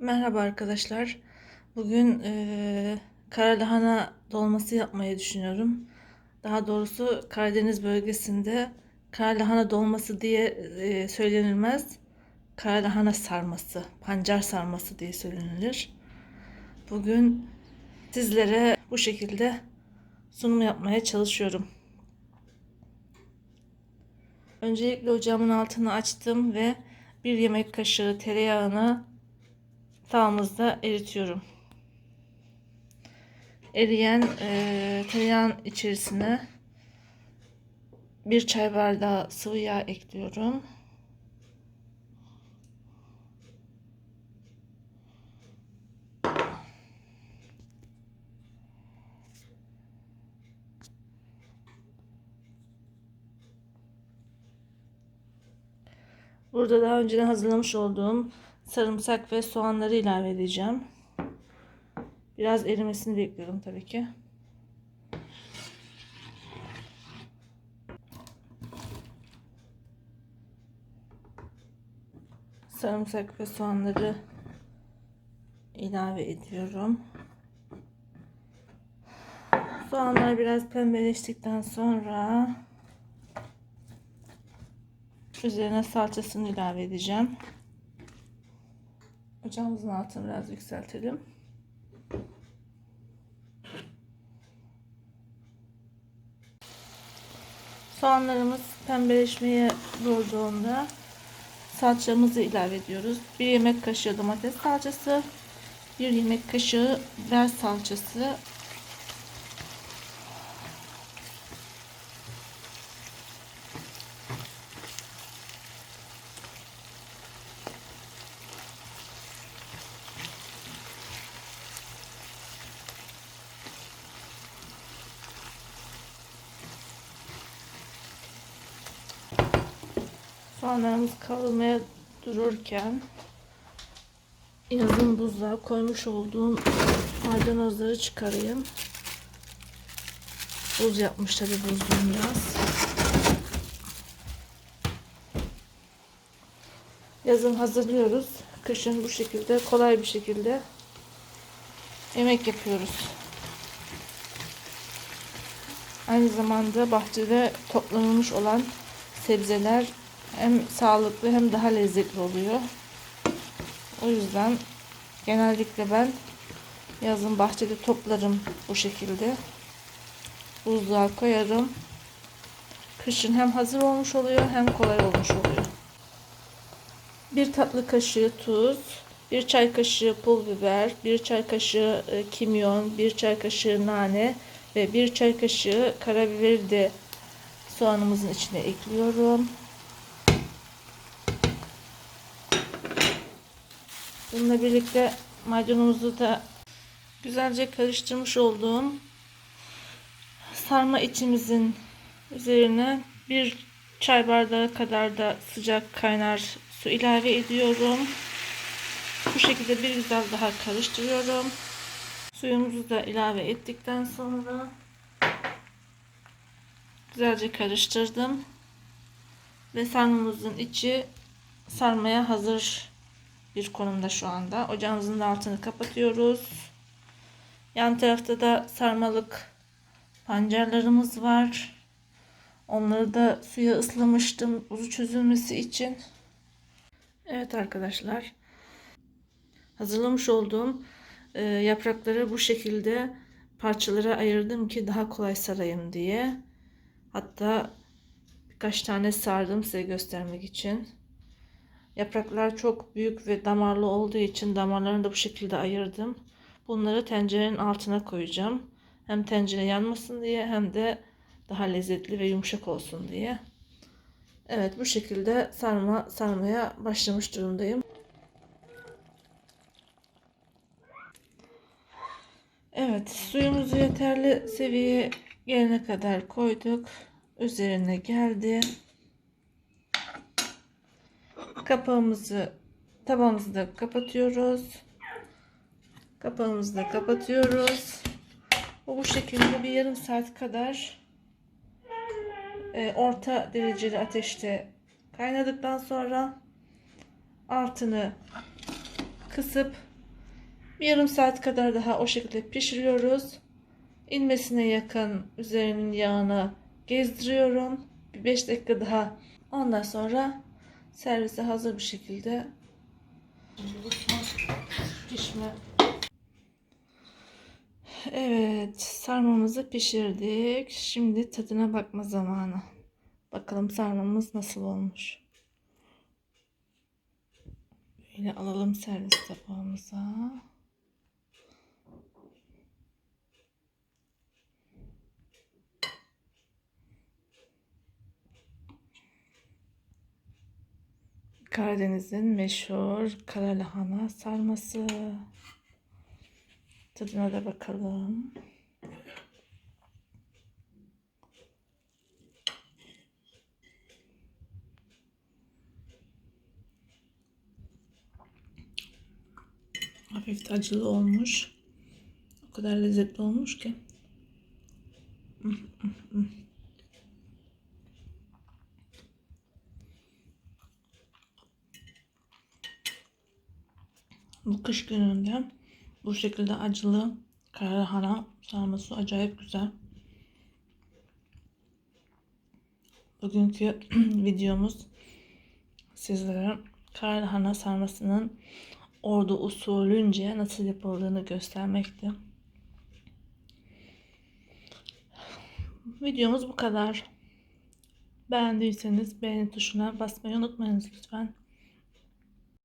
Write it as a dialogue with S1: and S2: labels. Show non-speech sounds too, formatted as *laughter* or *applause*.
S1: Merhaba arkadaşlar. Bugün eee kara lahana dolması yapmayı düşünüyorum. Daha doğrusu Karadeniz bölgesinde kara lahana dolması diye eee, söylenilmez. Kara lahana sarması, pancar sarması diye söylenilir. Bugün sizlere bu şekilde sunum yapmaya çalışıyorum. Öncelikle ocağımın altını açtım ve bir yemek kaşığı tereyağını tavamızda eritiyorum. Eriyen e, tereyağın içerisine bir çay bardağı sıvı yağ ekliyorum. Burada daha önceden hazırlamış olduğum sarımsak ve soğanları ilave edeceğim. Biraz erimesini bekliyorum tabii ki. Sarımsak ve soğanları ilave ediyorum. Soğanlar biraz pembeleştikten sonra üzerine salçasını ilave edeceğim. Ocağımızın altını biraz yükseltelim. Soğanlarımız pembeleşmeye durduğunda salçamızı ilave ediyoruz. Bir yemek kaşığı domates salçası, bir yemek kaşığı biber salçası, Soğanlarımız kavrulmaya dururken yazın buzluğa koymuş olduğum maydanozları çıkarayım. Buz yapmış tabi buzluğum biraz. Yazın hazırlıyoruz. Kışın bu şekilde kolay bir şekilde yemek yapıyoruz. Aynı zamanda bahçede toplanılmış olan sebzeler hem sağlıklı hem daha lezzetli oluyor. O yüzden genellikle ben yazın bahçede toplarım bu şekilde. Buzluğa koyarım. Kışın hem hazır olmuş oluyor hem kolay olmuş oluyor. Bir tatlı kaşığı tuz, bir çay kaşığı pul biber, bir çay kaşığı e, kimyon, bir çay kaşığı nane ve bir çay kaşığı karabiberi de soğanımızın içine ekliyorum. Bununla birlikte maydanozumuzu da güzelce karıştırmış olduğum sarma içimizin üzerine bir çay bardağı kadar da sıcak kaynar su ilave ediyorum. Bu şekilde bir güzel daha karıştırıyorum. Suyumuzu da ilave ettikten sonra güzelce karıştırdım. Ve sarmamızın içi sarmaya hazır bir konumda şu anda. Ocağımızın altını kapatıyoruz. Yan tarafta da sarmalık pancarlarımız var. Onları da suya ıslamıştım buzu çözülmesi için. Evet arkadaşlar. Hazırlamış olduğum e, yaprakları bu şekilde parçalara ayırdım ki daha kolay sarayım diye. Hatta birkaç tane sardım size göstermek için. Yapraklar çok büyük ve damarlı olduğu için damarlarını da bu şekilde ayırdım. Bunları tencerenin altına koyacağım. Hem tencere yanmasın diye hem de daha lezzetli ve yumuşak olsun diye. Evet bu şekilde sarma sarmaya başlamış durumdayım. Evet suyumuzu yeterli seviyeye gelene kadar koyduk. Üzerine geldi kapağımızı tabağımızı da kapatıyoruz. Kapağımızı da kapatıyoruz. Bu, bu şekilde bir yarım saat kadar e, orta dereceli ateşte kaynadıktan sonra altını kısıp Bir yarım saat kadar daha o şekilde pişiriyoruz. İnmesine yakın üzerinin yağını gezdiriyorum. Bir 5 dakika daha. Ondan sonra servise hazır bir şekilde pişme. Evet, sarmamızı pişirdik. Şimdi tadına bakma zamanı. Bakalım sarmamız nasıl olmuş. Böyle alalım servis tabağımıza. Karadeniz'in meşhur kara lahana sarması. Tadına da bakalım. Hafif acılı olmuş. O kadar lezzetli olmuş ki. Bu kış gününde bu şekilde acılı karalahana sarması acayip güzel. Bugünkü *clears throat* videomuz sizlere karalahana sarmasının ordu usulünce nasıl yapıldığını göstermekti. Videomuz bu kadar. Beğendiyseniz beğeni tuşuna basmayı unutmayınız lütfen.